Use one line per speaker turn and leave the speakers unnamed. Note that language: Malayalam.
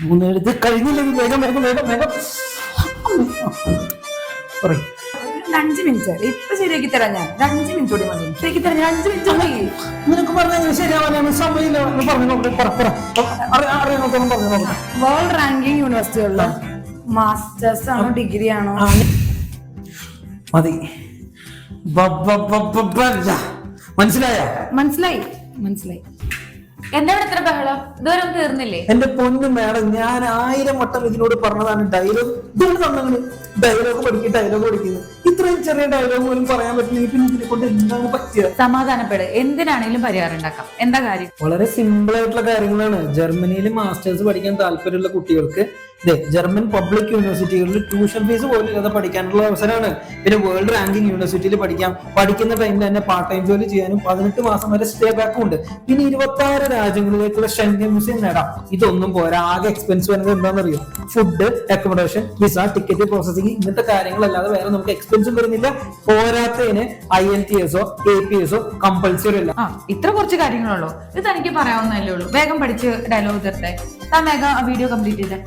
മൂന്ന് കഴിഞ്ഞില്ലെങ്കിൽ വേഗം വേഗം വേഗം വേഗം. പറയ്.
അഞ്ച് മിനിറ്റ്. ഇപ്പൊ ശരിയാക്കി തരാം ഞാൻ. അഞ്ച് മിനിറ്റ് കൂടി മതി. ശരിയാക്കി തരാം. ഞാൻ അഞ്ച് മിനിറ്റ് മതി.
നിനക്ക് പറഞ്ഞാൽ ശരിയാവാനാണ് സമയമില്ല.
വേൾഡ് റാങ്കിങ് യൂണിവേഴ്സിറ്റികളിൽ മാസ്റ്റേഴ്സ് ആണോ ഡിഗ്രി ആണോ?
മതി. മനസ്സിലായ?
മനസ്സിലായി. മനസ്സിലായി.
എന്താ ഇത്ര ബഹളം? ഇതുവരെ ഒന്നും തീർന്നില്ലേ?
എന്റെ പൊന്നു മേഡം ഞാൻ ആയിരം വട്ടം ഇതിനോട് പറഞ്ഞതാണ് ഡയലോഗ് ഇതുകൊണ്ട് തന്നങ്ങൾ ഡയലോഗ് പഠിക്കും ഡയലോഗ് പഠിക്കുന്നത് ഇത്രയും ചെറിയ ഡയലോഗ് പോലും പറയാൻ പറ്റില്ല. പിന്നെ ഇതിനെ കൊണ്ട് എന്താണ് പറ്റുക
സമാധാനപ്പെട്. എന്തിനാണെങ്കിലും പരിഹാരം ഉണ്ടാക്കാം. എന്താ കാര്യം?
വളരെ സിമ്പിൾ ആയിട്ടുള്ള കാര്യങ്ങളാണ്. ജർമ്മനിയിൽ മാസ്റ്റേഴ്സ് പഠിക്കാൻ താല്പര്യമുള്ള കുട്ടികൾക്ക് ജർമ്മൻ പബ്ലിക് യൂണിവേഴ്സിറ്റികളിൽ ട്യൂഷൻ ഫീസ് പോലും ഇല്ലാതെ പഠിക്കാനുള്ള അവസരമാണ്. പിന്നെ വേൾഡ് റാങ്കിങ് യൂണിവേഴ്സിറ്റിയിൽ പഠിക്കാം. പഠിക്കുന്ന ടൈമിൽ തന്നെ പാർട്ട് ടൈം ജോലി ചെയ്യാനും പതിനെട്ട് മാസം വരെ സ്റ്റേ ബാക്കും ഉണ്ട്. പിന്നെ ഇരുപത്തി ആറ് രാജ്യങ്ങളിലേക്കുള്ള ഷെൻഗൻ വിസയും നേടാം. ഇതൊന്നും പോരാ. ആകെ എക്സ്പെൻസ് വരുന്നത് എന്താണെന്നറിയോ? Food accommodation visa ticket processing ഇങ്ങനത്തെ കാര്യങ്ങളല്ലാതെ വേറെ നമുക്ക് എക്സ്പെൻസും വരുന്നില്ല. പോരാത്തതിന് ഐ എൽ ടി എസോ എ പി എസോ കമ്പൾസറി അല്ല.
ഇത്ര കുറച്ച് കാര്യങ്ങളുള്ളൂ ഇത് തനിക്ക് പറയാവുന്നതല്ലേ ഉള്ളൂ. വേഗം പഠിച്ച് ഡയലോഗ് തീർത്തേ താൻ വേഗം വീഡിയോ കംപ്ലീറ്റ് ചെയ്തേ.